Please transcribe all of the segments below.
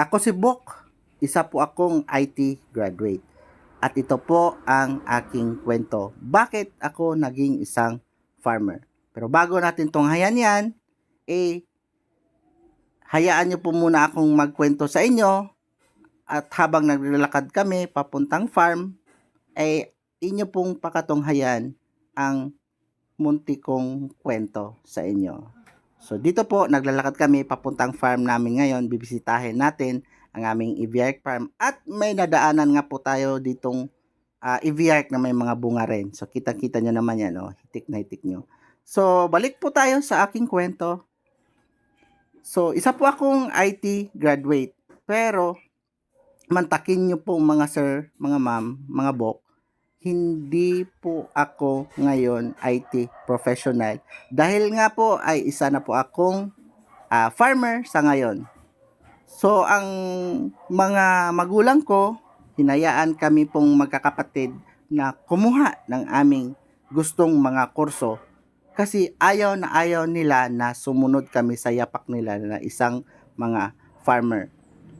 Ako si Bok, isa po akong IT graduate. At ito po ang aking kwento. Bakit ako naging isang farmer? Pero bago natin tong hayan yan, eh, hayaan nyo po muna akong magkwento sa inyo. At habang naglalakad kami papuntang farm, eh, inyo pong pakatunghayan ang munti kong kwento sa inyo. So dito po, naglalakad kami papuntang farm namin ngayon. Bibisitahin natin ang aming Eviark farm. At may nadaanan nga po tayo ditong uh, Eviark na may mga bunga rin. So kitang-kita nyo naman yan, oh. hitik na hitik nyo. So balik po tayo sa aking kwento. So isa po akong IT graduate. Pero mantakin nyo po mga sir, mga ma'am, mga bok, hindi po ako ngayon IT professional. Dahil nga po ay isa na po akong ah, farmer sa ngayon. So ang mga magulang ko, hinayaan kami pong magkakapatid na kumuha ng aming gustong mga kurso kasi ayaw na ayaw nila na sumunod kami sa yapak nila na isang mga farmer.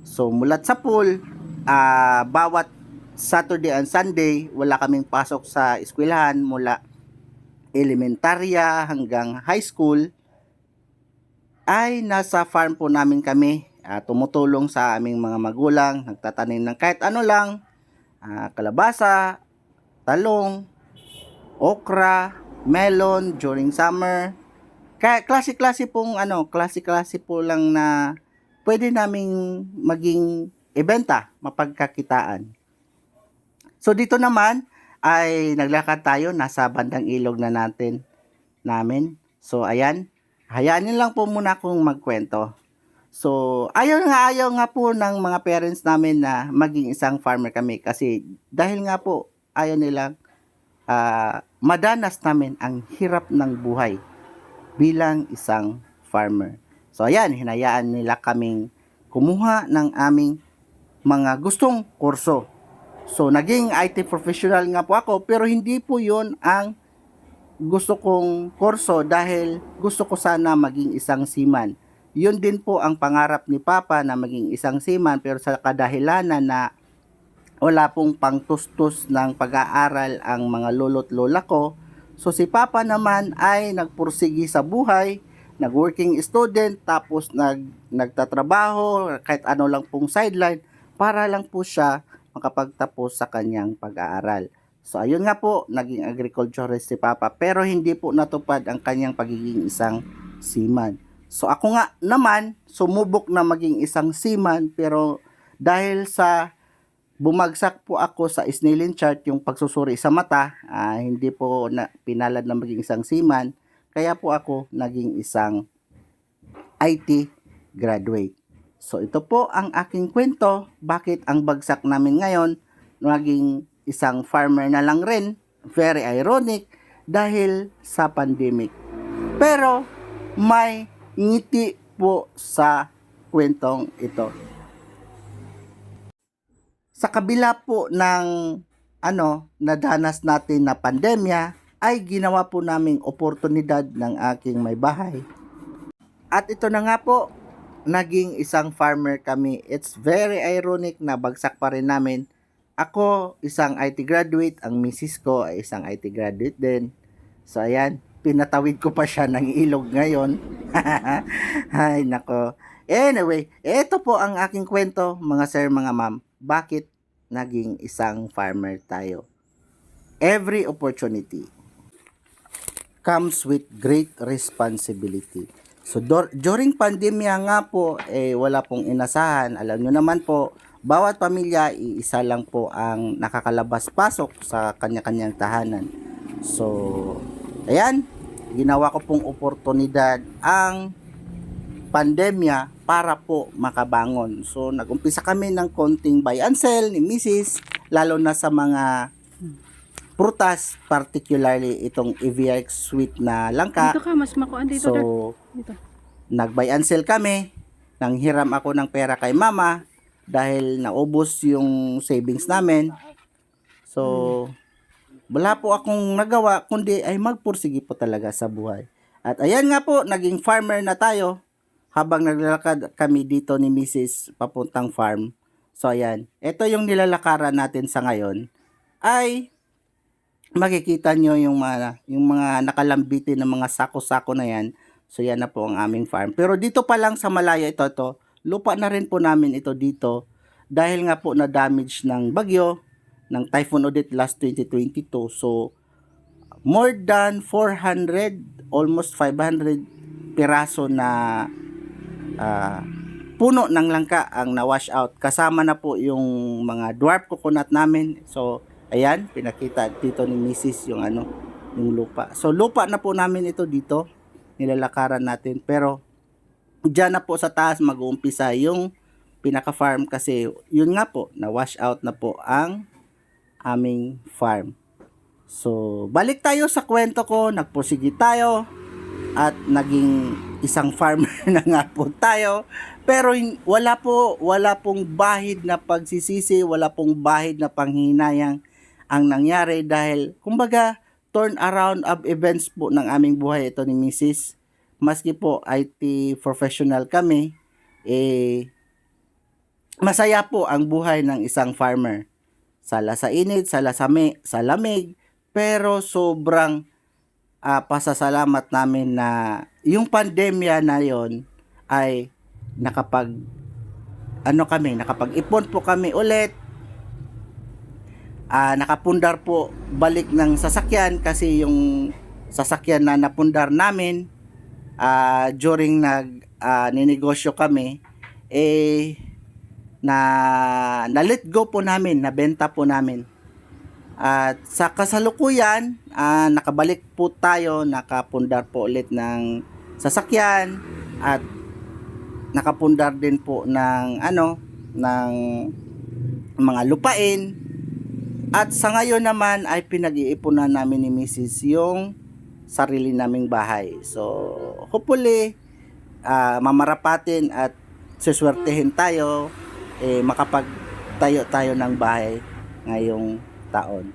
So mulat sa pool, ah, bawat Saturday and Sunday, wala kaming pasok sa eskwelahan mula elementarya hanggang high school. Ay nasa farm po namin kami. Ah, tumutulong sa aming mga magulang nagtatanim ng kahit ano lang. Ah, kalabasa talong okra melon during summer. Kaya klase-klase pong ano klase-klase po lang na pwede naming maging ibenta mapagkakitaan So dito naman ay naglakad tayo nasa bandang ilog na natin namin. So ayan, hayaan niyo lang po muna akong magkwento. So ayaw nga ayaw nga po ng mga parents namin na maging isang farmer kami kasi dahil nga po ayaw nilang ah, madanas namin ang hirap ng buhay bilang isang farmer. So ayan, hinayaan nila kaming kumuha ng aming mga gustong kurso. So, naging IT professional nga po ako, pero hindi po yon ang gusto kong kurso dahil gusto ko sana maging isang seaman. Yun din po ang pangarap ni Papa na maging isang seaman, pero sa kadahilanan na wala pong pangtustos ng pag-aaral ang mga lolo't lola ko, so si Papa naman ay nagpursigi sa buhay, nag-working student, tapos nag, nagtatrabaho, kahit ano lang pong sideline, para lang po siya makapagtapos sa kanyang pag-aaral. So ayun nga po, naging agriculturist si Papa pero hindi po natupad ang kanyang pagiging isang seaman. So ako nga naman, sumubok na maging isang seaman pero dahil sa bumagsak po ako sa Snellen chart yung pagsusuri sa mata, ah, hindi po na, pinalad na maging isang seaman, kaya po ako naging isang IT graduate. So ito po ang aking kwento, bakit ang bagsak namin ngayon naging isang farmer na lang rin. Very ironic dahil sa pandemic. Pero may ngiti po sa kwentong ito. Sa kabila po ng ano, nadanas natin na pandemya, ay ginawa po naming oportunidad ng aking may bahay. At ito na nga po, naging isang farmer kami. It's very ironic na bagsak pa rin namin. Ako, isang IT graduate. Ang misis ko ay isang IT graduate din. So, ayan. Pinatawid ko pa siya ng ilog ngayon. Ay, nako. Anyway, ito po ang aking kwento, mga sir, mga ma'am. Bakit naging isang farmer tayo? Every opportunity comes with great responsibility. So dur- during pandemya nga po eh wala pong inasahan. Alam nyo naman po, bawat pamilya iisa lang po ang nakakalabas-pasok sa kanya-kanyang tahanan. So ayan, ginawa ko pong oportunidad ang pandemya para po makabangon. So nagumpisa kami ng konting buy and sell ni Mrs. lalo na sa mga prutas, particularly itong EVX sweet na langka. Dito ka, mas makuan dito. So. Dito. nag-buy and sell kami. Nang hiram ako ng pera kay mama dahil naubos yung savings namin. So, wala po akong nagawa kundi ay magpursige po talaga sa buhay. At ayan nga po, naging farmer na tayo. habang naglalakad kami dito ni Mrs. papuntang farm. So ayan, ito yung nilalakaran natin sa ngayon ay makikita nyo yung mga, yung mga nakalambitin ng mga sako-sako na yan. So yan na po ang aming farm. Pero dito pa lang sa Malaya ito, ito, lupa na rin po namin ito dito dahil nga po na damage ng bagyo ng Typhoon Odette last 2022. So more than 400, almost 500 piraso na ah, puno ng langka ang na-wash out. Kasama na po yung mga dwarf coconut namin. So, ayan, pinakita dito ni Mrs. yung ano, yung lupa. So, lupa na po namin ito dito. Nilalakaran natin. Pero, dyan na po sa taas mag-uumpisa yung pinaka-farm kasi yun nga po, na-wash out na po ang aming farm. So, balik tayo sa kwento ko, nagpursige tayo at naging isang farmer na nga po tayo. Pero wala po, wala pong bahid na pagsisisi, wala pong bahid na panghinayang ang nangyari dahil kumbaga turn around of events po ng aming buhay ito ni Mrs. Maski po IT professional kami, eh masaya po ang buhay ng isang farmer. Sala sa init, sala sa, me, sa lamig, pero sobrang ah, pasasalamat namin na yung pandemya na yon ay nakapag ano kami, nakapag-ipon po kami ulit. Ah, nakapundar po balik ng sasakyan kasi yung sasakyan na napundar namin ah, during nag ah, ninegosyo kami eh na na let go po namin, nabenta po namin. At sa kasalukuyan, ah, nakabalik po tayo, nakapundar po ulit ng sasakyan at nakapundar din po ng ano, ng mga lupain. At sa ngayon naman ay pinag-iipunan namin ni Mrs. yung sarili naming bahay. So, hopefully, ah, mamarapatin at suswertehin tayo eh, makapagtayo tayo ng bahay ngayong taon.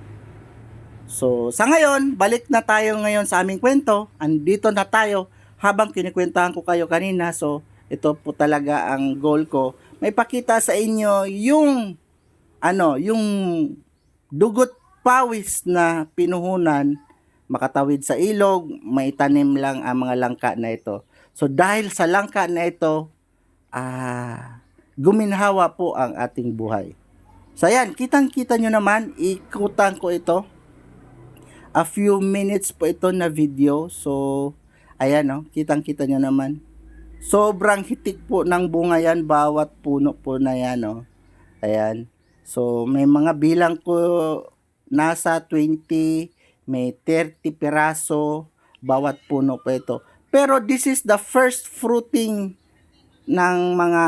So, sa ngayon, balik na tayo ngayon sa aming kwento. Andito na tayo habang kinikwentahan ko kayo kanina. So, ito po talaga ang goal ko. May pakita sa inyo yung ano, yung dugot pawis na pinuhunan makatawid sa ilog, may tanim lang ang mga langka na ito. So dahil sa langka na ito, ah, guminhawa po ang ating buhay. So ayan, kitang-kita nyo naman, ikutan ko ito. A few minutes po ito na video. So, ayan no, kitang-kita nyo naman. Sobrang hitik po ng bunga yan, bawat puno po na yan no. Ayan. So, may mga bilang ko nasa 20, may 30 piraso, bawat puno po ito. Pero this is the first fruiting ng mga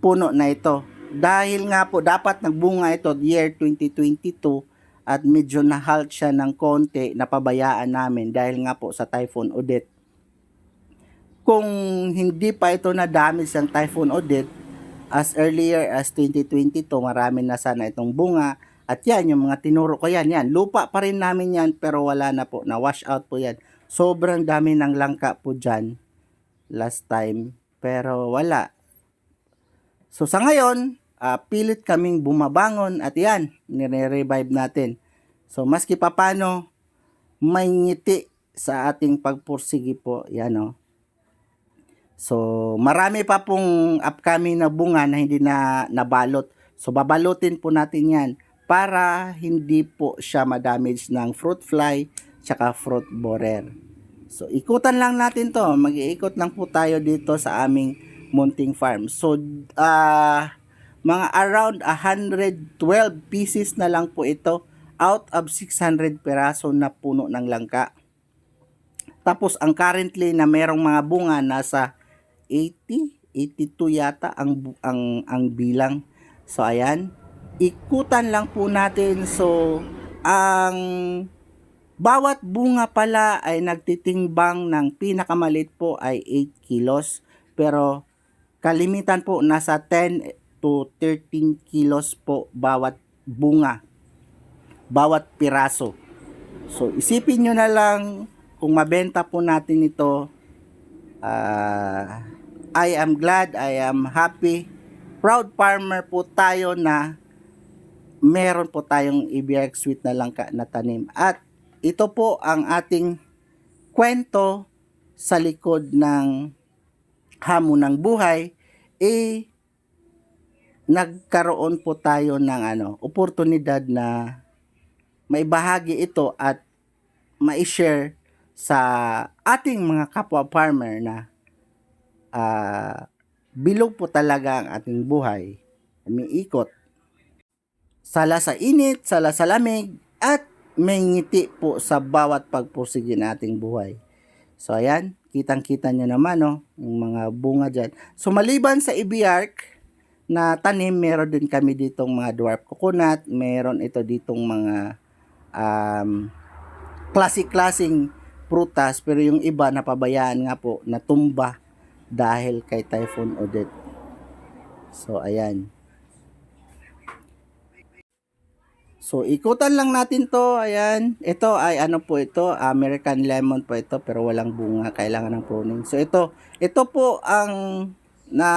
puno na ito. Dahil nga po dapat nagbunga ito year 2022 at medyo na-halt siya ng konti, napabayaan namin dahil nga po sa Typhoon Odette. Kung hindi pa ito na damage ng Typhoon Odette, as earlier as 2022, marami na sana itong bunga. At yan, yung mga tinuro ko yan, yan. Lupa pa rin namin yan, pero wala na po. Na-wash out po yan. Sobrang dami ng langka po dyan last time. Pero wala. So sa ngayon, ah, pilit kaming bumabangon at yan, nire-revive natin. So maski papano, may ngiti sa ating pagpursigi po. Yan o. So marami pa pong upcoming na bunga na hindi na nabalot. So babalutin po natin yan para hindi po siya ma-damage ng fruit fly tsaka fruit borer. So ikutan lang natin to. Mag-iikot lang po tayo dito sa aming munting farm. So ah mga around 112 pieces na lang po ito out of 600 peraso na puno ng langka. Tapos ang currently na merong mga bunga nasa 80, 82 yata ang ang ang bilang. So ayan, ikutan lang po natin. So ang bawat bunga pala ay nagtitimbang ng pinakamalit po ay 8 kilos. Pero kalimitan po nasa 10 to 13 kilos po bawat bunga. Bawat piraso. So isipin nyo na lang kung mabenta po natin ito ah I am glad, I am happy. Proud farmer po tayo na meron po tayong ibiyak sweet na langka na tanim. At ito po ang ating kwento sa likod ng hamon ng buhay. Eh, nagkaroon po tayo ng ano, oportunidad na maibahagi ito at ma-share sa ating mga kapwa farmer na ah bilog po talaga ang ating buhay. Umiikot. Sala sa init, sala sa lamig, at may ngiti po sa bawat pagpursige ng ating buhay. So ayan, kitang-kita nyo naman no, yung mga bunga dyan. So maliban sa ibiark na tanim, meron din kami ditong mga dwarf coconut, meron ito ditong mga um, klase-klaseng prutas, pero yung iba napabayaan nga po, natumba dahil kay Typhoon Odette. So, ayan. So, ikutan lang natin to. Ayan. Ito ay ano po ito? American lemon po ito pero walang bunga. Kailangan ng pruning. So, ito. Ito po ang na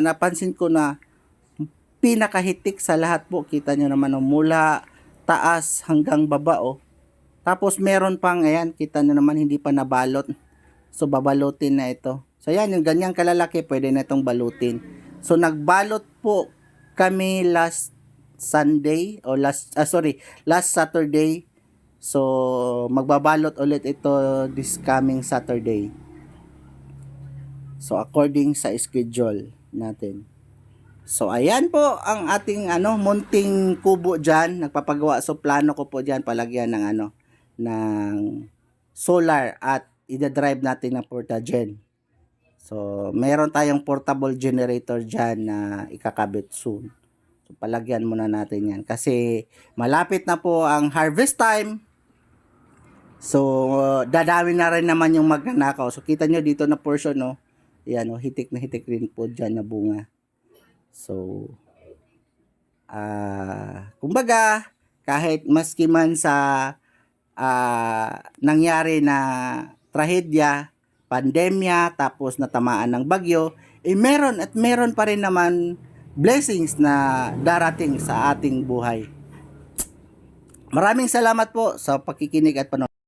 napansin ko na pinakahitik sa lahat po. Kita nyo naman oh, mula taas hanggang baba oh. Tapos meron pang ayan, kita nyo naman hindi pa nabalot. So babalutin na ito. So ayan, yung ganyang kalalaki pwede na itong balutin. So nagbalot po kami last Sunday o last ah, sorry, last Saturday. So magbabalot ulit ito this coming Saturday. So according sa schedule natin. So ayan po ang ating ano munting kubo diyan, nagpapagawa so plano ko po diyan palagyan ng ano ng solar at ida-drive natin ng portagen. So meron tayong portable generator diyan na ikakabit soon. So palagyan muna natin 'yan kasi malapit na po ang harvest time. So dadami na rin naman yung magnanakaw. So kita nyo dito na portion no. Yan oh, hitik na hitik rin po diyan na bunga. So, ah, kumbaga, kahit maski man sa ah, nangyari na trahedya, pandemya, tapos natamaan ng bagyo, eh meron at meron pa rin naman blessings na darating sa ating buhay. Maraming salamat po sa pakikinig at panonood.